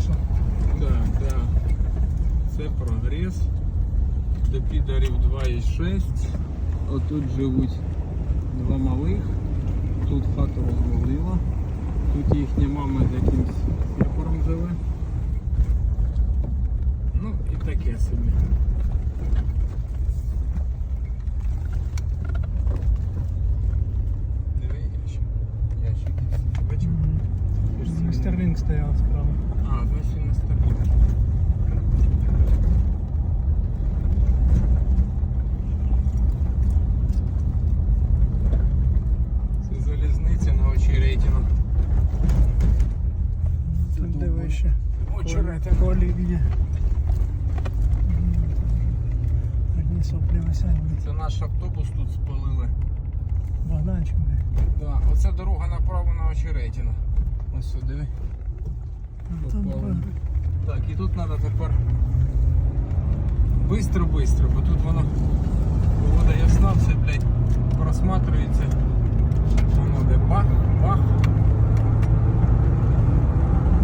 що? Да, да. Це прогрес. До підарів 2,6. Отут живуть два малих. Тут хату розвалила. Тут їхня мама з якимсь пепором живе. Ну і таке собі. Диви, ящик. Ящик. Бачив? Стерлінг стояв справа. А, значить на стороні. Це залізниця на очеретину. Тут де вище. Очеретина. Колів'є. Одні соплі висять. Це наш автобус тут спалили. Богданчик, блядь. Да, оце дорога направо на очеретину. Ось сюди. Попали. Так, і тут треба тепер бистро-бистро, бо тут воно погода ясна, все, блядь, просматривається. Воно де бах, бах.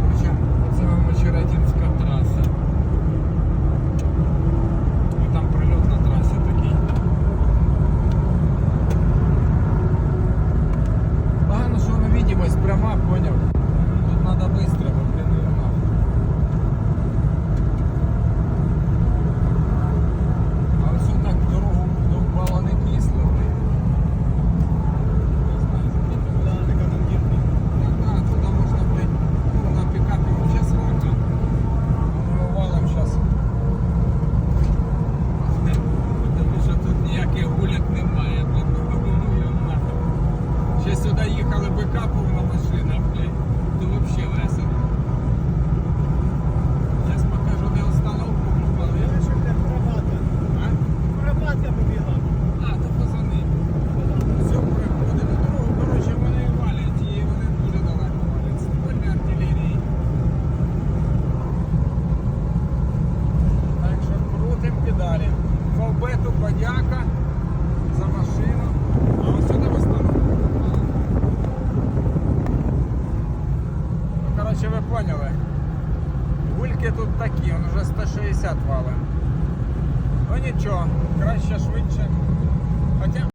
Короче, це вам Очеретинська траса. І там прильот на трасі такий. Погано, що невидимость пряма, поняв? Тут треба быстро, бо, блін, і нахуй. А все так дорогу довбало не кисло, блін. Не знаю, скільки. Ну да, туди можна, блядь, ну, на пікапі ми зараз можна. Ми валом зараз. Тому що тут ніяких гуляк немає, блядь, ну його нахуй. Ще сюди повна машина, блядь, то взагалі весело. Зараз покажу, де остановку попали. А? Куропатка побігла. А, то пацани. Все, переходимо дорогу. Коротше, вони валять і вони дуже далеко валять. Ствольні артилерії. Так що крутим педалі. Фалбету подяка за машину. А ось сюди в остановку попали. Ну, коротше, ви поняли. Гульки тут такі, он вже 160 валить. Ну нічого, краще швидше. Хоча